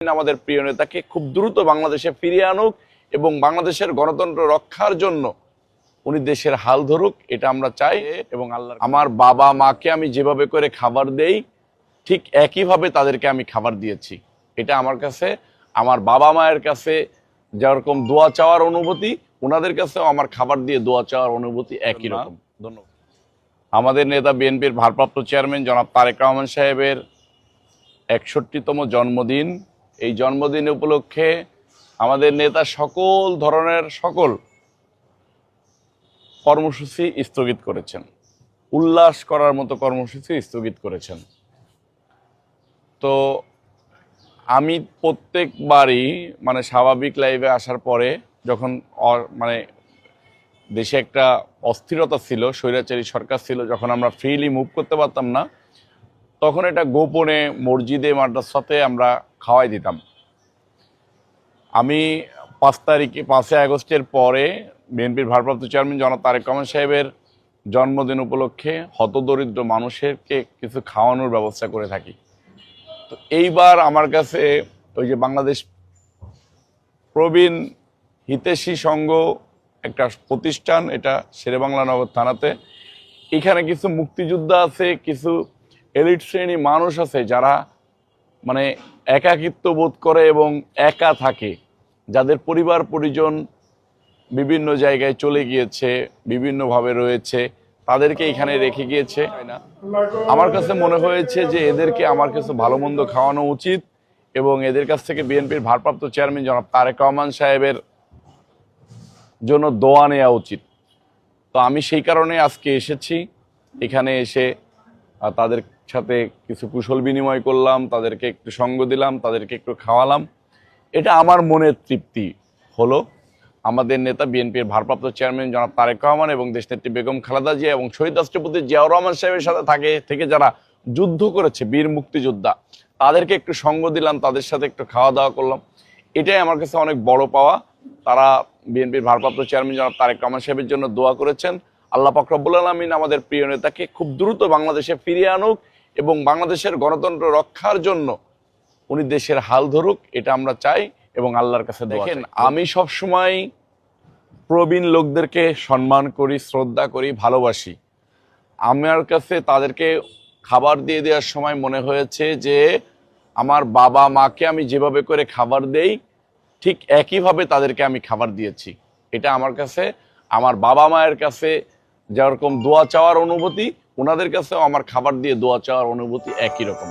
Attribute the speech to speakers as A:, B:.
A: আমাদের প্রিয় নেতাকে খুব দ্রুত বাংলাদেশে ফিরিয়ে আনুক এবং বাংলাদেশের গণতন্ত্র রক্ষার জন্য উনি দেশের হাল ধরুক এটা আমরা চাই। এবং আল্লাহ আমার বাবা মাকে আমি যেভাবে করে খাবার দেই ঠিক একইভাবে তাদেরকে আমি খাবার দিয়েছি। এটা আমার কাছে আমার বাবা মায়ের কাছে যেরকম দোয়া চাওয়ার অনুভূতি ওনাদের কাছেও আমার খাবার দিয়ে দোয়া চাওয়ার অনুভূতি একই রকম। ধন্যবাদ আমাদের নেতা বিএনপির ভারপ্রাপ্ত চেয়ারম্যান জনাব তারেক রহমান সাহেবের একষট্টিতম জন্মদিন এই জন্মদিন উপলক্ষে আমাদের নেতা সকল ধরনের সকল কর্মসূচি স্থগিত করেছেন। উল্লাস করার মতো কর্মসূচি স্থগিত করেছেন। তো আমি প্রত্যেকবারই মানে স্বাভাবিক লাইভে আসার পরে যখন মানে দেশে একটা অস্থিরতা ছিল, স্বৈরাচারী সরকার ছিল, যখন আমরা ফ্রিলি মুভ করতে পারতাম না, তখন এটা গোপনে মসজিদে, মাদ্রাসাতে আমরা খাওয়াই দিতাম। আমি পাঁচ তারিখে, পাঁচই আগস্টের পরে বিএনপির ভারপ্রাপ্ত চেয়ারম্যান জনাব তারেক রহমান সাহেবের জন্মদিন উপলক্ষে হতদরিদ্র মানুষেরকে কিছু খাওয়ানোর ব্যবস্থা করে থাকি। তো এইবার আমার কাছে ওই যে বাংলাদেশ প্রবীণ হিতেশী সংঘ একটা প্রতিষ্ঠান, এটা শেরেবাংলা নগর থানাতে। এখানে কিছু মুক্তিযোদ্ধা আছে, কিছু এলিট শ্রেণি মানুষ আছে যারা মানে একাকিত্ব বোধ করে এবং একা থাকে। যাদের পরিবার পরিজন বিভিন্ন জায়গায় চলে গিয়েছে, বিভিন্নভাবে রয়েছে, তাদেরকে এখানে রেখে গিয়েছে। আমার কাছে মনে হয়েছে যে এদেরকে আমার কাছে ভালো মন্দ খাওয়ানো উচিত এবং এদের কাছ থেকে বিএনপির ভারপ্রাপ্ত চেয়ারম্যান জনাব তারেক রহমান সাহেবের জন্য দোয়া নেওয়া উচিত। তো আমি সেই কারণে আজকে এসেছি। এখানে এসে তাদের সাথে কিছু কুশল বিনিময় করলাম, তাদেরকে একটু সঙ্গ দিলাম, তাদেরকে একটু খাওয়ালাম। এটা আমার মনের তৃপ্তি হলো। আমাদের নেতা, বিএনপির ভারপ্রাপ্ত চেয়ারম্যান জনাব তারেক রহমান এবং দেশনেত্রী বেগম খালেদা জিয়া এবং শহীদ রাষ্ট্রপতি জিয়াউর রহমান সাহেবের সাথে থাকে, থেকে যারা যুদ্ধ করেছে, বীর মুক্তিযোদ্ধা, তাদেরকে একটু সঙ্গ দিলাম, তাদের সাথে একটু খাওয়া দাওয়া করলাম। এটাই আমার কাছে অনেক বড় পাওয়া। তারা বিএনপির ভারপ্রাপ্ত চেয়ারম্যান জনাব তারেক রহমান সাহেবের জন্য দোয়া করেছেন। আল্লাহ পাক রব্বুল আলমিন আমাদের প্রিয় নেতাকে খুব দ্রুত বাংলাদেশে ফিরিয়ে আনুক এবং বাংলাদেশের গণতন্ত্র রক্ষার জন্য উনি দেশের হাল ধরুক এটা আমরা চাই এবং আল্লাহর কাছে দেখেন আমি সব সময় প্রবীণ লোকদেরকে সম্মান করি শ্রদ্ধা করি ভালোবাসি। আমার কাছে তাদেরকে খাবার দিয়ে দেওয়ার সময় মনে হয়েছে যে আমার বাবা মাকে আমি যেভাবে করে খাবার দেই ঠিক একইভাবে তাদেরকে আমি খাবার দিয়েছি। এটা আমার কাছে আমার বাবা মায়ের কাছে যেরকম দোয়া চাওয়ার অনুভূতি ওনাদের কাছেও আমার খাবার দিয়ে দোয়া চাওয়ার অনুভূতি একই রকম।